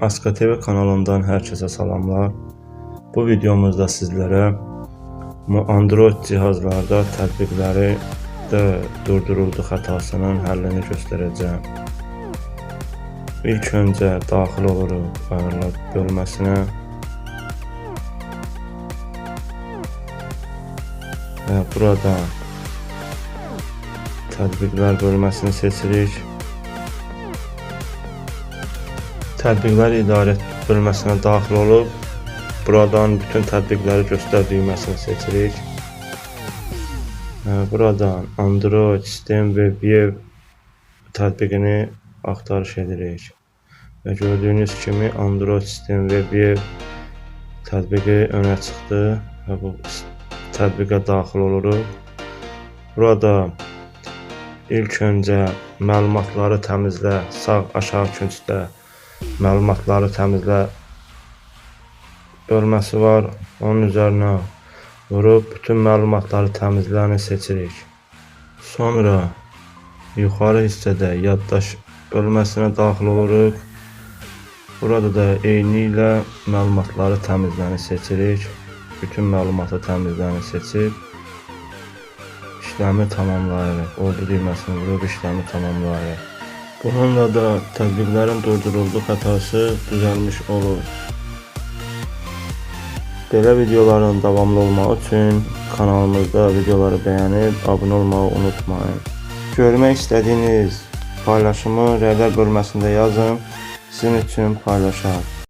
Aska TV kanalından herkese salamlar. Bu videomuzda sizlere Android cihazlarda tətbiqləri də durduruldu xətasının həllini göstərəcəm. İlk öncə daxil oluruq ayarlar bölməsinə və burada tətbiqlər bölməsini seçirik. Tətbiqlər idarə bölməsinə daxil olub buradan bütün tətbiqləri göstər düyməsini seçirik. Ə, Buradan Android sistem və Web tətbiqini axtarış edirik. Və gördüyünüz kimi Android sistem və Web tətbiqi önə çıxdı və bu tətbiqə daxil oluruq. Burada ilk öncə məlumatları təmizlə sağ aşağı küncdə məlumatları təmizlə bölməsi var. Onun üzərinə vurub bütün məlumatları təmizləni seçirik. Sonra yuxarı hissədə yaddaş bölməsinə daxil oluruq. Burada da eyni ilə məlumatları təmizləni seçirik. Bütün məlumatı təmizləni seçib işləmi tamamlayırıq. Oldu düyməsini vurub işləmi tamamlayırıq. Bununla da tətbiqlərin durduruldu xətası düzəlmiş olur. Belə videoların davamlı olması üçün kanalımızda videoları bəyənib abunə olmağı unutmayın. Görmək istədiyiniz paylaşımı rəylər bölməsində yazın. Sizin üçün paylaşar.